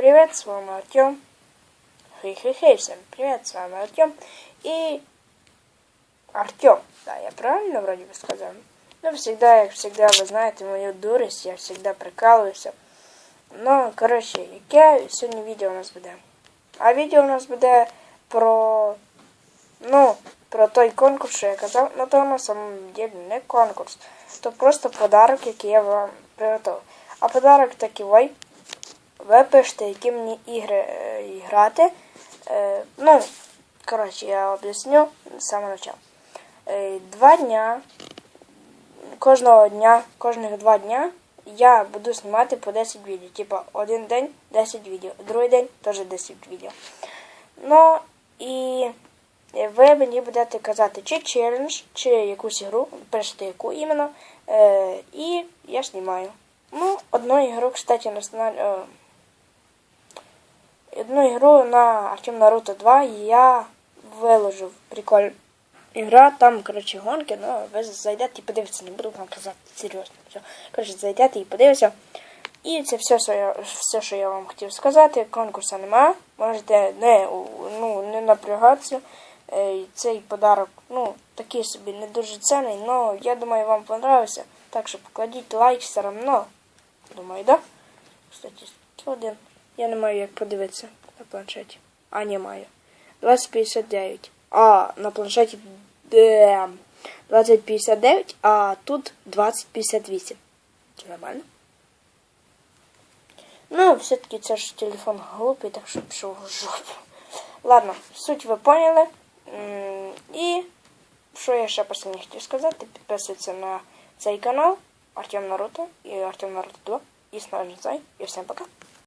Привет, с вами Артем. Хей-хей-хей, всем привет, с вами Артем. И Артем, да, я правильно вроде бы сказал? Ну, всегда, как всегда, вы знаете мою дурость, я всегда прикалываюсь. Ну, коротше, яке сьогодні відео у нас буде? А відео у нас буде про, ну, про той конкурс, що я казав, ну то на самом деле не конкурс. То просто подарок, який я вам приготував. А подарок такий, ой, ви пишете, які мені ігри е, грати. Е, ну, коротше, я об'ясню з самого початку. Е, два дня, кожного дня, кожних два дня я буду знімати по 10 відео. Типа один день 10 відео, другий день теж 10 відео. Ну і ви мені будете казати, чи челендж, чи якусь ігру, пишете яку іменно. Е, і я знімаю. Ну, одну ігру, кстати, на сценарі. Одну ігру на Артем Наруто 2 я виложив. Прикольно. Ігра, там, коротше, гонки, ну, ви зайдете і подивитися, не буду вам казати серйозно. Все. Коротше, зайдете і подивитися. І це все, що я, все, що я вам хотів сказати. Конкурсу немає. Можете не, ну, не напрягатися. Е, Цей подарок, ну, такий собі не дуже цінний, але я думаю, вам понравився. Так що покладіть лайк все одно. Думаю, да? Кстати, 101. Я не маю як подивитися планшеті. А, не маю. 2059. А, на планшеті де, 2059, а тут 2058. Це нормально? Ну, все-таки це ж телефон глупий, так що пішов в жопу. Ладно, суть ви поняли. І що я ще останнє хотів сказати, підписуйтесь на цей канал Артем Наруто і Артем Наруто 2 і Снежний Зай. І всім пока.